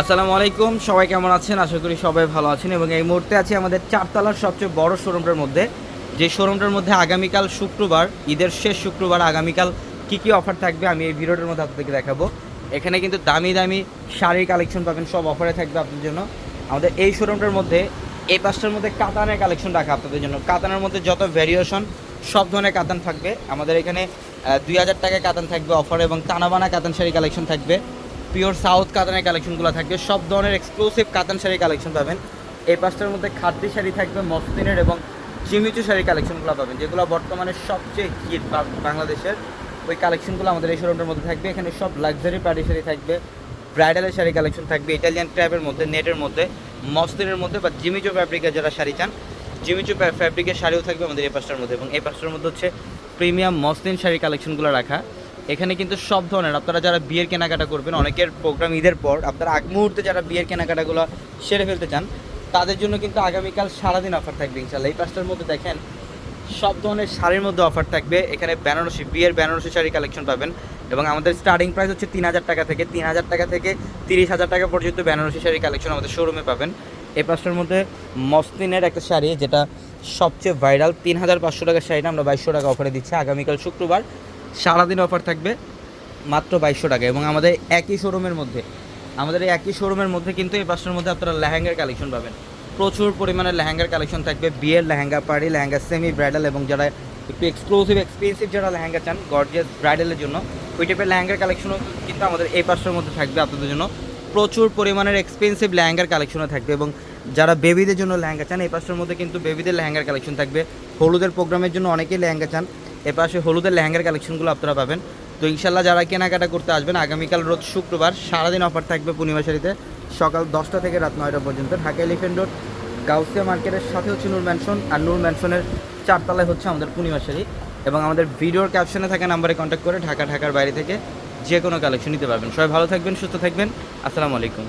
আসসালামু আলাইকুম, সবাই কেমন আছেন? আশা করি সবাই ভালো আছেন এবং এই মুহূর্তে আছি আমাদের চারতলার সবচেয়ে বড় শোরুমটার মধ্যে। যে শোরুমটার মধ্যে আগামীকাল শুক্রবার, ঈদের শেষ শুক্রবার আগামীকাল কি কি অফার থাকবে আমি এই ভিডিওটার মধ্যে আপনাদেরকে দেখাবো। এখানে কিন্তু দামি দামি শাড়ির কালেকশন পাবেন, সব অফারে থাকবে আপনাদের জন্য। আমাদের এই শোরুমটার মধ্যে এই পাঁচটার মধ্যে কাতানের কালেকশন রাখা আপনাদের জন্য। কাতানের মধ্যে যত ভ্যারিয়েশন সব ধরনের কাতান থাকবে। আমাদের এখানে দুই হাজার টাকায় কাতান থাকবে অফার এবং টানাবানা কাতান শাড়ি কালেকশন থাকবে। পিওর সাউথ কাতানের কালেকশনগুলো থাকবে। সব ধরনের এক্সক্লুসিভ কাতান শাড়ি কালেকশন পাবেন। এই পাঁচটার মধ্যে খাদ্য শাড়ি থাকবে, মসলিনের এবং চিমিচু শাড়ি কালেকশনগুলো পাবেন, যেগুলো বর্তমানে সবচেয়ে হিট বাংলাদেশের। ওই কালেকশনগুলো আমাদের এই শোরুমটার মধ্যে থাকবে। এখানে সব লাক্সারি পার্টি শাড়ি থাকবে ব্রাইডালের শাড়ি কালেকশন থাকবে ইটালিয়ান ট্র্যাপের মধ্যে নেটের মধ্যে, মসলিনের মধ্যে বা জিমিচু ফ্যাব্রিকের যারা শাড়ি চান জিমিচু ফ্যাব্রিকের শাড়িও থাকবে আমাদের এই পাঁচটার মধ্যে এবং এই পাঁচটার মধ্যে হচ্ছে প্রিমিয়াম মসলিন শাড়ি কালেকশনগুলো রাখা। এখানে কিন্তু সব ধরনের, আপনারা যারা বিয়ের কেনাকাটা করবেন, অনেকের প্রোগ্রাম ঈদের পর আপনারা আগ মুহূর্তে যারা বিয়ের কেনাকাটাগুলো সেরে ফেলতে চান, তাদের জন্য কিন্তু আগামীকাল সারাদিন অফার থাকবে ইনশাল্লাহ এই পাঁচটার মধ্যে দেখেন, সব ধরনের শাড়ির মধ্যে অফার থাকবে। এখানে বেনারসি, বিয়ের বেনারসি শাড়ি কালেকশন পাবেন এবং আমাদের স্টার্টিং প্রাইস হচ্ছে তিন হাজার টাকা থেকে, তিন হাজার টাকা থেকে তিরিশ হাজার টাকা পর্যন্ত বেনারসি শাড়ি কালেকশন আমাদের শোরুমে পাবেন। এই পাঁচটার মধ্যে মসলিনের একটা শাড়ি, যেটা সবচেয়ে ভাইরাল তিন হাজার পাঁচশো টাকার শাড়িটা আমরা বাইশশো টাকা অফারে দিচ্ছি। আগামীকাল শুক্রবার সারাদিন অফার থাকবে মাত্র বাইশশো টাকা এবং আমাদের একই শোরুমের মধ্যে, আমাদের একই শোরুমের মধ্যে কিন্তু এই পাঁচটার মধ্যে আপনারা লেহেঙ্গার কালেকশন পাবেন। প্রচুর পরিমাণে লেহেঙ্গার কালেকশন থাকবে, বিয়ের লেহেঙ্গা পাড়ি, লেহেঙ্গা সেমি ব্রাইডাল এবং যারা একটু এক্সক্লুসিভ এক্সপেন্সিভ যারা লেহেঙ্গা চান গর্জিয়াস ব্রাইডালের জন্য, ওই টাইপের লেহেঙ্গার কালেকশনও কিন্তু আমাদের এই পাঁচটার মধ্যে থাকবে আপনাদের জন্য। প্রচুর পরিমাণের এক্সপেন্সিভ লেহেঙ্গার কালেকশনও থাকবে এবং যারা বেবিদের জন্য লেহেঙ্গা চান, এই পাঁচটার মধ্যে কিন্তু বেবিদের লেহেঙ্গার কালেকশন থাকবে। হলুদের প্রোগ্রামের জন্য অনেকেই লেহেঙ্গা চান। এ পাশে হলুদের লেহেঙ্গার কালেকশনগুলো আপনারা পাবেন। তো ইনশাল্লাহ যারা কেনাকাটা করতে আসবেন, আগামীকাল রোজ শুক্রবার সারাদিন অফার থাকবে পূর্ণিমা শাড়িতে। সকাল দশটা থেকে রাত নয়টা পর্যন্ত ঢাকা এলিফেন্ট রোড, গাউসিয়া মার্কেটের সাথে হচ্ছে নূর ম্যানশন আর নূর ম্যানশনের চারতলায় হচ্ছে আমাদের পূর্ণিমা এবং আমাদের ভিডিওর ক্যাপশনে থাকা নাম্বারে কন্ট্যাক্ট করে ঢাকা ঢাকার বাইরে থেকে যে কোনো কালেকশন নিতে পারবেন। সবাই ভালো থাকবেন, সুস্থ থাকবেন। আসসালামু আলাইকুম।